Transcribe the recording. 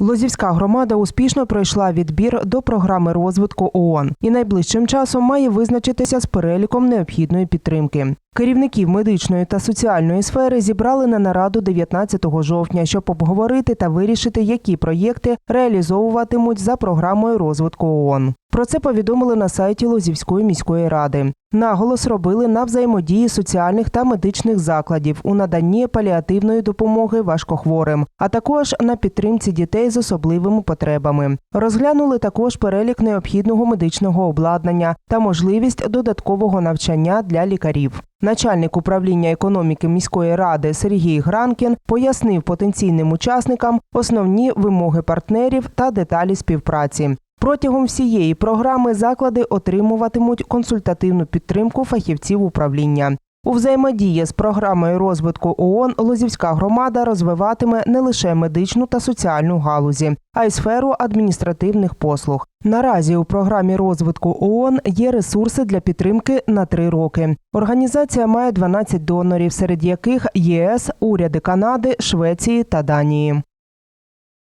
Лозівська громада успішно пройшла відбір до програми розвитку ООН і найближчим часом має визначитися з переліком необхідної підтримки. Керівників медичної та соціальної сфери зібрали на нараду 19 жовтня, щоб обговорити та вирішити, які проєкти реалізовуватимуть за програмою розвитку ООН. Про це повідомили на сайті Лозівської міської ради. Наголос робили на взаємодії соціальних та медичних закладів у наданні паліативної допомоги важкохворим, а також на підтримці дітей з особливими потребами. Розглянули також перелік необхідного медичного обладнання та можливість додаткового навчання для лікарів. Начальник управління економіки міської ради Сергій Гранкін пояснив потенційним учасникам основні вимоги партнерів та деталі співпраці. Протягом всієї програми заклади отримуватимуть консультативну підтримку фахівців управління. У взаємодії з програмою розвитку ООН Лозівська громада розвиватиме не лише медичну та соціальну галузі, а й сферу адміністративних послуг. Наразі у програмі розвитку ООН є ресурси для підтримки на три роки. Організація має 12 донорів, серед яких ЄС, уряди Канади, Швеції та Данії.